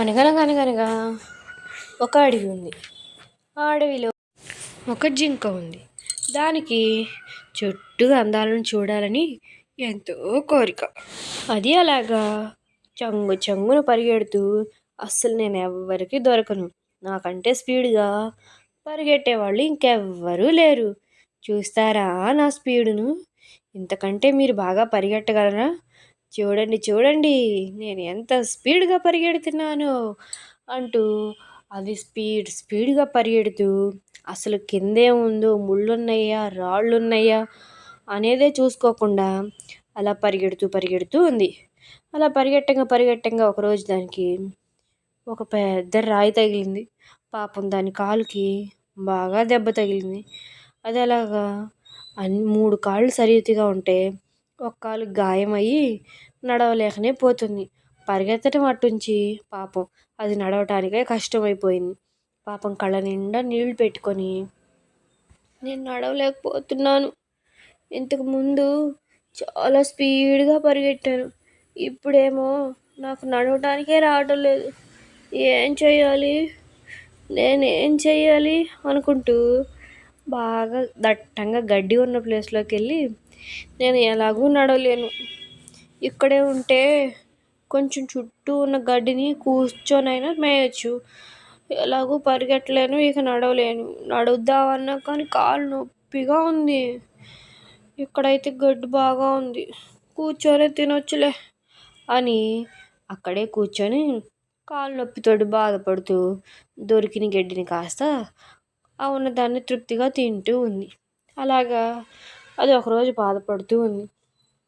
అనగనగనగనగా ఒక అడవి ఉంది. ఆ అడవిలో ఒక జింక ఉంది. దానికి చుట్టూ అందాలను చూడాలని ఎంతో కోరిక. అది అలాగా చంగు చంగున పరిగెడుతూ అస్సలు నేను ఎవ్వరికి దొరకను. నాకంటే స్పీడ్గా పరిగెట్టే వాళ్ళు ఇంకెవ్వరూ లేరు. చూస్తారా నా స్పీడును? ఇంతకంటే మీరు బాగా పరిగెట్టగలరా? చూడండి చూడండి నేను ఎంత స్పీడ్గా పరిగెడుతున్నానో అంటూ అది స్పీడ్ స్పీడ్గా పరిగెడుతూ అసలు కిందే ఉందో ముళ్ళున్నాయా రాళ్ళున్నాయా రాళ్ళు ఉన్నాయా అనేదే చూసుకోకుండా అలా పరిగెడుతూ పరిగెడుతూ ఉంది. అలా పరిగెట్టంగా పరిగెట్టంగా ఒకరోజు దానికి ఒక పెద్ద రాయి తగిలింది. పాపం దాని కాలుకి బాగా దెబ్బ తగిలింది. అది అలాగా అన్ని మూడు కాళ్ళు సరితిగా ఉంటే ఒక కాలు గాయమయ్యి నడవలేకనే పోతుంది. పరిగెత్తడం అట్టుంచి పాపం అది నడవటానికే కష్టమైపోయింది. పాపం కళ్ళ నిండా నీళ్ళు పెట్టుకొని నేను నడవలేకపోతున్నాను. ఇంతకు ముందు చాలా స్పీడ్గా పరిగెట్టాను. ఇప్పుడేమో నాకు నడవటానికే రావటం లేదు. ఏం చేయాలి నేనేం చేయాలి అనుకుంటూ బాగా దట్టంగా గడ్డి ఉన్న ప్లేస్లోకి వెళ్ళి నేను ఎలాగూ నడవలేను. ఇక్కడే ఉంటే కొంచెం చుట్టూ ఉన్న గడ్డిని కూర్చొనైనా మేయచ్చు. ఎలాగూ పరిగెట్టలేను ఇక నడవలేను. నడుద్దామన్నా కానీ కాలు నొప్పిగా ఉంది. ఇక్కడైతే గడ్డి బాగా ఉంది. కూర్చొని తినొచ్చులే అని అక్కడే కూర్చొని కాలు నొప్పితోటి బాధపడుతూ దొరికిన గడ్డిని కాస్త ఆ ఉన్నదాన్ని తృప్తిగా తింటూ ఉంది. అలాగా అది ఒకరోజు బాధపడుతూ ఉంది.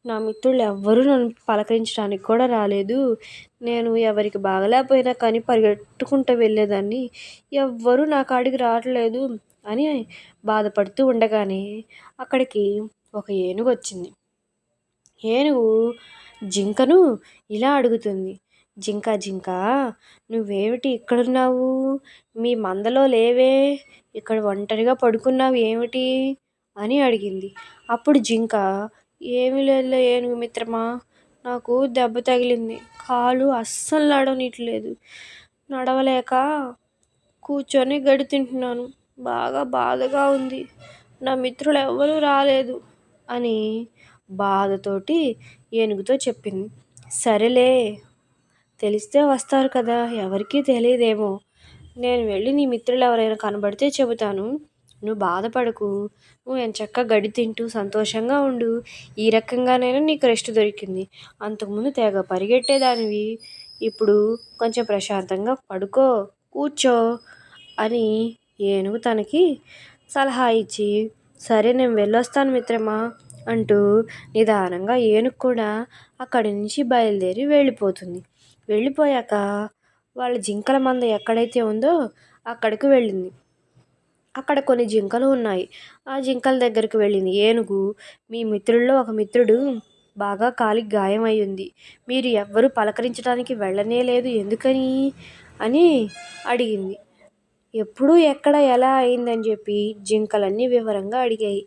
నా మిత్రులు ఎవ్వరూ నన్ను పలకరించడానికి కూడా రాలేదు. నేను ఎవరికి బాగలేకపోయినా కానీ పరిగెట్టుకుంటూ వెళ్ళేదాన్ని. ఎవ్వరూ నా కాడికి రావట్లేదు అని బాధపడుతూ ఉండగానే అక్కడికి ఒక ఏనుగు వచ్చింది. ఏనుగు జింకను ఇలా అడుగుతుంది. జింక జింక నువ్వేమిటి ఇక్కడున్నావు? మీ మందలో లేవే. ఇక్కడ ఒంటరిగా పడుకున్నావు. ఏమిటి? అని అడిగింది. అప్పుడు జింక ఏమీ లేదులే ఏనుగు మిత్రమా నాకు దెబ్బ తగిలింది. కాలు అస్సలు నడవనీయట్లేదు. నడవలేక కూర్చొని గడి తింటున్నాను. బాగా బాధగా ఉంది. నా మిత్రులు ఎవ్వరూ రాలేదు అని బాధతోటి ఏనుగుతో చెప్పింది. సరేలే తెలిస్తే వస్తారు కదా ఎవరికీ తెలియదేమో. నేను వెళ్ళి నీ మిత్రులు ఎవరైనా కనబడితే చెబుతాను. నువ్వు బాధపడకు. నువ్వు ఎంచక్కా గడి తింటూ సంతోషంగా ఉండు. ఈ రకంగానైనా నీకు రెస్ట్ దొరికింది. అంతకుముందు తెగ పరిగెట్టేదానివి. ఇప్పుడు కొంచెం ప్రశాంతంగా పడుకో కూర్చో అని ఏనుగు తనకి సలహా ఇచ్చి సరే నేను వెళ్ళొస్తాను మిత్రమా అంటూ నిదానంగా ఏనుగు కూడా అక్కడి నుంచి బయలుదేరి వెళ్ళిపోతుంది. వెళ్ళిపోయాక వాళ్ళ జింకల మంద ఎక్కడైతే ఉందో అక్కడికి వెళ్ళింది. అక్కడ కొన్ని జింకలు ఉన్నాయి. ఆ జింకల దగ్గరికి వెళ్ళింది. ఏనుగు మీ మిత్రుల్లో ఒక మిత్రుడు బాగా కాలికి గాయం ఉంది మీరు ఎవ్వరూ పలకరించడానికి వెళ్ళనే లేదు ఎందుకని? అని అడిగింది. ఎప్పుడు ఎక్కడ ఎలా అయిందని చెప్పి జింకలన్నీ వివరంగా అడిగాయి.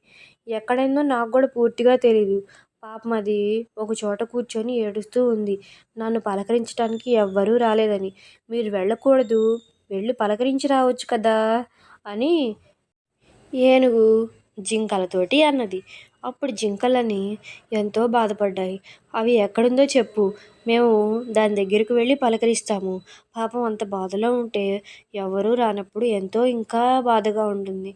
ఎక్కడైందో నాకు కూడా పూర్తిగా తెలియదు పాపం అది ఒక చోట కూర్చొని ఏడుస్తూ ఉంది. నన్ను పలకరించడానికి ఎవ్వరూ రాలేదని. మీరు వెళ్ళకూడదు. వెళ్ళి పలకరించి రావచ్చు కదా? అని ఏనుగు జింకలతోటి అన్నది. అప్పుడు జింకలని ఎంతో బాధపడ్డాయి. అవి ఎక్కడుందో చెప్పు. మేము దాని దగ్గరికి వెళ్ళి పలకరిస్తాము. పాపం అంత బాధలో ఉంటే ఎవరూ రానప్పుడు ఎంతో ఇంకా బాధగా ఉంటుంది.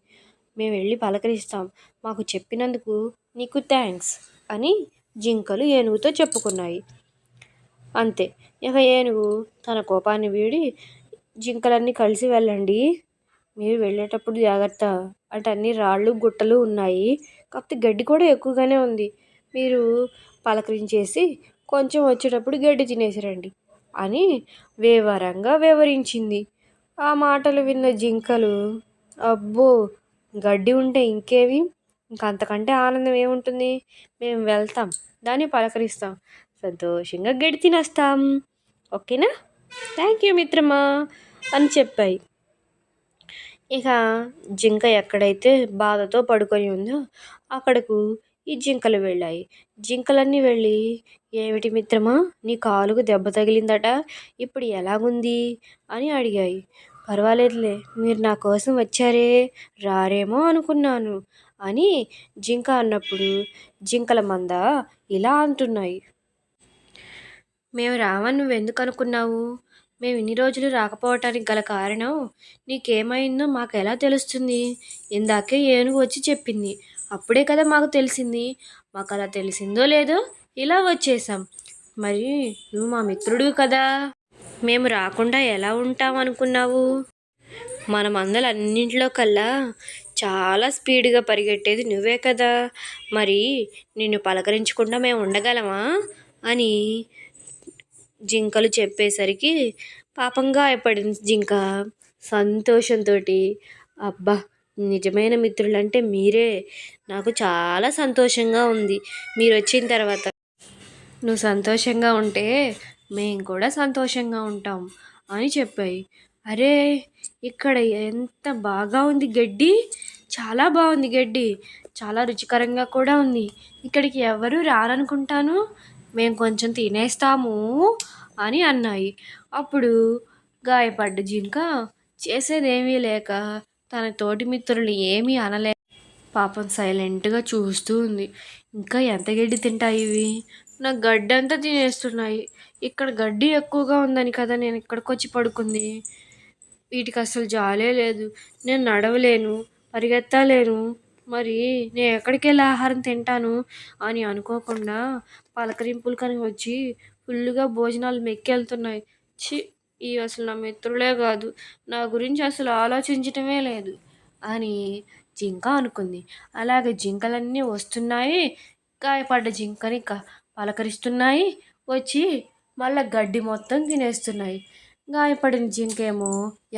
మేము వెళ్ళి పలకరిస్తాం. మాకు చెప్పినందుకు నీకు థ్యాంక్స్ అని జింకలు ఏనుగుతో చెప్పుకున్నాయి. అంతే. ఇక ఏనుగు తన కోపాన్ని వీడి జింకలన్నీ కలిసి వెళ్ళండి మీరు వెళ్ళేటప్పుడు జాగ్రత్త. అంటే అన్ని రాళ్ళు గుట్టలు ఉన్నాయి. కాకపోతే గడ్డి కూడా ఎక్కువగానే ఉంది. మీరు పలకరించేసి కొంచెం వచ్చేటప్పుడు గడ్డి తినేసి రండి అని వివరంగా వివరించింది. ఆ మాటలు విన్న జింకలు అబ్బో! గడ్డి ఉంటే ఇంకేవి? ఇంకా అంతకంటే ఆనందం ఏముంటుంది? మేము వెళ్తాం. దాన్ని పలకరిస్తాం. సంతోషంగా గడ్డి తినేస్తాం. ఓకేనా? థ్యాంక్ యూ మిత్రమా అని చెప్పాయి. ఇక జింక ఎక్కడైతే బాధతో పడుకొని ఉందో అక్కడకు ఈ జింకలు వెళ్ళాయి. జింకలన్నీ వెళ్ళి ఏమిటి మిత్రమా నీ కాలుకు దెబ్బ తగిలిందట ఇప్పుడు ఎలాగుంది? అని అడిగాయి. పర్వాలేదులే మీరు నా కోసం వచ్చారే రారేమో అనుకున్నాను అని జింక అన్నప్పుడు జింకల మంద ఇలా అంటున్నాయి. మేము రామని నువ్వు ఎందుకు అనుకున్నావు? మేము ఇన్ని రోజులు రాకపోవటానికి గల కారణం నీకేమైందో మాకు ఎలా తెలుస్తుంది? ఇందాకే ఏనుగు వచ్చి చెప్పింది. అప్పుడే కదా మాకు తెలిసింది. మాకు అలా తెలిసిందో లేదో ఇలా వచ్చేసాం మరి నువ్వు మా మిత్రుడు కదా. మేము రాకుండా ఎలా ఉంటాం అనుకున్నావు? మన అన్నింటిలో కల్లా చాలా స్పీడ్గా పరిగెట్టేది నువ్వే కదా. మరి నిన్ను పలకరించకుండా మేము ఉండగలమా? అని జింకలు చెప్పేసరికి పాపం గాయపడింది జింక సంతోషంతో అబ్బా నిజమైన మిత్రులంటే మీరే. నాకు చాలా సంతోషంగా ఉంది. మీరు వచ్చిన తర్వాత నువ్వు సంతోషంగా ఉంటే మేము కూడా సంతోషంగా ఉంటాం అని చెప్పాయి. అరే ఇక్కడ ఎంత బాగా ఉంది గడ్డి. చాలా బాగుంది గడ్డి. చాలా రుచికరంగా కూడా ఉంది. ఇక్కడికి ఎవరు రారనుకుంటాను? మేము కొంచెం తినేస్తాము అని అన్నాయి. అప్పుడు గాయపడ్డ జింక చేసేదేమీ లేక తన తోటి మిత్రులు ఏమీ అనలే. పాపం సైలెంట్గా చూస్తూ ఉంది. ఇంకా ఎంత గడ్డి తింటాయి ఇవి? నా గడ్డి అంతా తినేస్తున్నాయి. ఇక్కడ గడ్డి ఎక్కువగా ఉందని కదా నేను ఇక్కడికి వచ్చి పడుకుంది. వీటికి అసలు జాలే లేదు. నేను నడవలేను పరిగెత్తలేను. మరి నేను ఎక్కడికి వెళ్ళి ఆహారం తింటాను అని అనుకోకుండా పలకరింపులు కానీ వచ్చి ఫుల్గా భోజనాలు మెక్కెళ్తున్నాయి. చి ఇవి అసలు నా మిత్రులే కాదు నా గురించి అసలు ఆలోచించటమే లేదు అని జింక అనుకుంది. అలాగే జింకలన్నీ వస్తున్నాయి గాయపడ్డ జింకని పలకరిస్తున్నాయి వచ్చి మళ్ళీ గడ్డి మొత్తం తినేస్తున్నాయి. గాయపడిన జింకేమో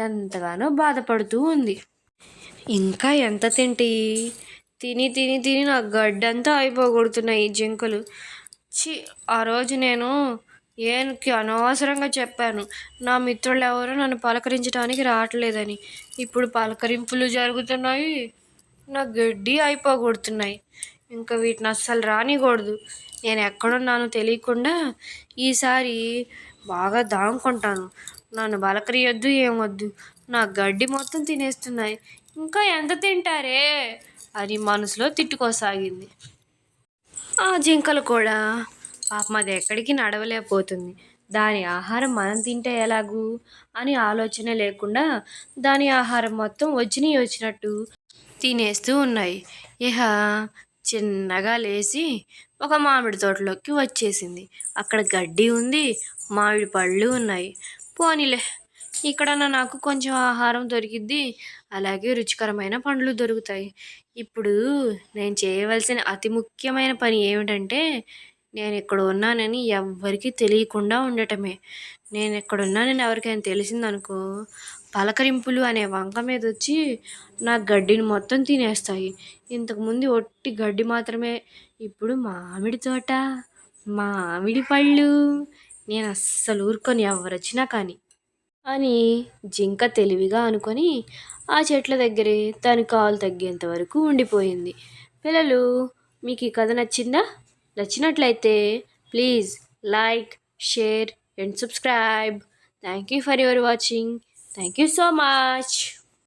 ఎంతగానో బాధపడుతూ ఉంది. ఇంకా ఎంత తింటి? తిని తిని తిని నా గడ్డంతా అయిపోగొడుతున్నాయి ఈ జింకలు. చి ఆ రోజు నేను ఏనుకి అనవసరంగా చెప్పాను. నా మిత్రులు ఎవరు నన్ను పలకరించడానికి రావట్లేదని. ఇప్పుడు పలకరింపులు జరుగుతున్నాయి నా గడ్డి అయిపోగొడుతున్నాయి. ఇంకా వీటిని అస్సలు రానికూడదు నేను ఎక్కడున్నానో తెలియకుండా ఈసారి బాగా దాముకుంటాను నన్ను బలకరియొద్దు ఏమొద్దు. నా గడ్డి మొత్తం తినేస్తున్నాయి. ఇంకా ఎంత తింటారే? అని మనసులో తిట్టుకోసాగింది. ఆ జింకలు కూడా. పాపం అది ఎక్కడికి నడవలేకపోతుంది. దాని ఆహారం మనం తింటే ఎలాగూ? అని ఆలోచన లేకుండా దాని ఆహారం మొత్తం వచ్చినవి వచ్చినట్టు తినేస్తూ ఉన్నాయి. ఇహ చిన్నగా లేచి ఒక మామిడి తోటలోకి వచ్చేసింది. అక్కడ గడ్డి ఉంది మామిడి పళ్ళు ఉన్నాయి. పోనీలే. ఇక్కడన్నా నాకు కొంచెం ఆహారం దొరికిద్ది అలాగే రుచికరమైన పండ్లు దొరుకుతాయి. ఇప్పుడు నేను చేయవలసిన అతి ముఖ్యమైన పని ఏమిటంటే నేను ఇక్కడ ఉన్నానని ఎవ్వరికీ తెలియకుండా ఉండటమే. నేను ఇక్కడ ఉన్నానని ఎవరికైనా తెలిసిందనుకో పలకరింపులు అనే వంక మీద వచ్చి నా గడ్డిని మొత్తం తినేస్తాయి. ఇంతకుముందు ఒట్టి గడ్డి మాత్రమే ఇప్పుడు మామిడి తోట మామిడి పళ్ళు. నేను అస్సలు ఊరుకొని ఎవరు వచ్చినా కానీ. అని జింక తెలివిగా అనుకొని ఆ చెట్ల దగ్గరే తన కాలు తగ్గేంత వరకు ఉండిపోయింది. పిల్లలు మీకు ఈ కథ నచ్చిందా? నచ్చినట్లయితే please like share and subscribe. Thank you for your watching. Thank you so much.